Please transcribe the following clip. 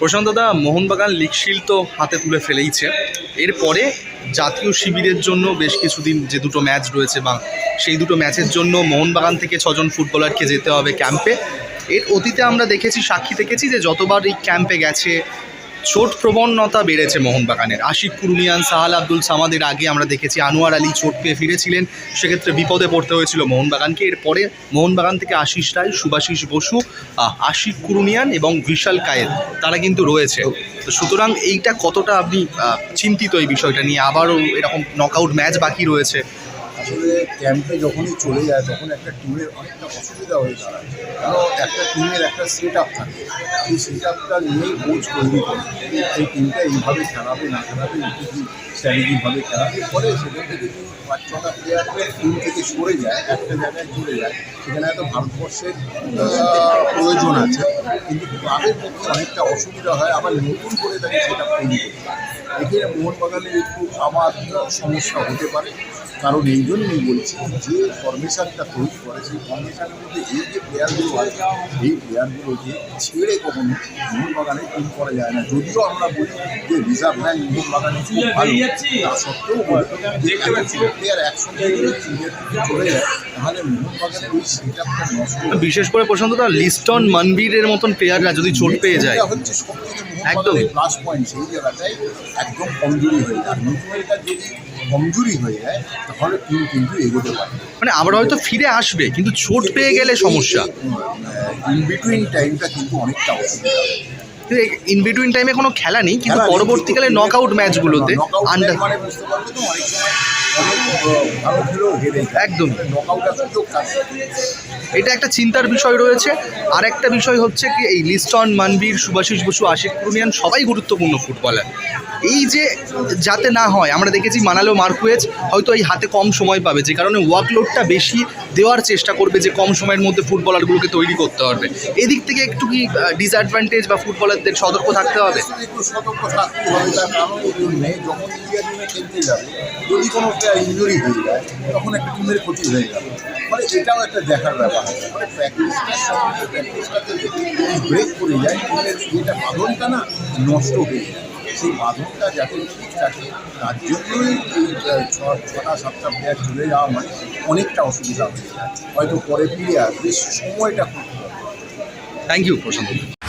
প্রশান্ত দা, Mohun Bagan league shield তো হাতে তুলে ফেলেইছে। এরপরে জাতীয় শিবিরের জন্য বেশ কিছুদিন যে দুটো ম্যাচ রয়েছে বা সেই দুটো ম্যাচের জন্য মোহনবাগান থেকে ছজন ফুটবলারকে যেতে হবে ক্যাম্পে। এর অতীতে আমরা দেখেছি, সাক্ষী দেখেছি যে যতবার এই ক্যাম্পে গেছে চোট প্রবণতা বেড়েছে মোহনবাগানের। আশিক কুরুমিয়ান, সাহাল আব্দুল সামাদের আগে আমরা দেখেছি আনোয়ার আলী চোট পেয়ে ফিরেছিলেন। সেক্ষেত্রে বিপদে পড়তে হয়েছিল মোহনবাগানকে। এরপরে মোহনবাগান থেকে আশিস রায় সুভাষিস বসু আশিক কুরুমিয়ান এবং বিশাল কায়েদ তারা কিন্তু রয়েছে। তো সুতরাং এইটা কতটা আপনি চিন্তিত এই বিষয়টা নিয়ে? আবারও এরকম নকআউট ম্যাচ বাকি রয়েছে। আসলে ক্যাম্পে যখনই চলে যায়, তখন একটা টিমের অনেকটা অসুবিধা হয়ে দাঁড়ায়। কারণ একটা টিমের একটা সেট আপ থাকে। সেই সেট আপটা নিয়েই কোচ তৈরি এই টিমটা এইভাবে খেলাবে, না খেলাবে কি? কি স্ট্র্যাটেজিভাবে খেলাবে ফলে সেখান থেকে পাঁচ ছটা প্লেয়ার টিম থেকে সরে যায়, একটা জায়গায় চলে যায়, সেখানে হয়তো ভারতবর্ষের প্রয়োজন আছে। কিন্তু ক্লাবের মধ্যে অনেকটা অসুবিধা হয়, আবার নতুন করে তাকে সেটা তৈরি। এখানে মোহনবাগানের একটু আমার সমস্যা হতে পারে, কারণ এই জন্যই বলছি, যে ফরমেশনটা তৈরি করে, সেই ফরমেশনের মধ্যে এই যে প্লেয়ারগুলো আছে এই প্লেয়ারগুলোকে ছেড়ে কখনো মোহনবাগানে টিম করা যায় না। যদিও আমরা বলি যে রিজার্ভ ব্যাংক মোহনবাগানে খুব ভালো। তা সত্ত্বেও বলি যে প্লেয়ার একসঙ্গে যদি টিমের থেকে চলে যায় তাহলে মোহনবাগানের ওই সেট নষ্ট বিশেষ করে প্রশান্তদা লিস্টন মনবীরের মতন প্লেয়াররা যদি চোট পেয়ে যায়। হচ্ছে একদম। প্লাস পয়েন্ট সেই জায়গাটায় একদম কমজোরি হয়ে যায়। যদি কমজোরি হয়ে যায় তাহলে টিম কিন্তু এগোতে পারে। মানে আবার হয়তো ফিরে আসবে কিন্তু চোট পেয়ে গেলে সমস্যা। ইন বিটুইন টাইমটা কিন্তু অনেকটা অসুবিধা ইন বিটুইন টাইমে কোনো খেলা নেই কিন্তু পরবর্তীকালে নক আউট ম্যাচগুলোতে আন্ডার একদম। এটা একটা চিন্তার বিষয় রয়েছে। আর একটা বিষয় হচ্ছে কি এই লিস্টন মানবীর সুভাষিস বসু আশিক পুরুনিয়ান সবাই গুরুত্বপূর্ণ ফুটবলার। এই যে যাতে না হয়, আমরা দেখেছি মানালো মার্কুয়েজ হয়তো এই হাতে কম সময় পাবে, যে কারণে ওয়ার্কলোডটা বেশি দেওয়ার চেষ্টা করবে যে কম সময়ের মধ্যে ফুটবলারগুলোকে তৈরি করতে হবে এদিক থেকে একটু কি ডিসঅ্যাডভান্টেজ বা ফুটবলারদের সতর্ক থাকতে হবে? যদি কোনো ইঞ্জুরি হয়ে যায় তখন একটা টিমের ক্ষতি হয়ে মানে এটাও একটা দেখার ব্যাপার ব্রেক করে যায় টিমের যেটা বাঁধনটা না নষ্ট হয়ে যায়। সেই বাঁধনটা যাতে ঠিক থাকে তার জন্যই এই ছটা সাতটা প্লেয়ার চলে যাওয়া মানে অনেকটা অসুবিধা হয়ে যায়। হয়তো পরে ফিরে আসবে সময়টা খুব থ্যাংক ইউ প্রশান্ত।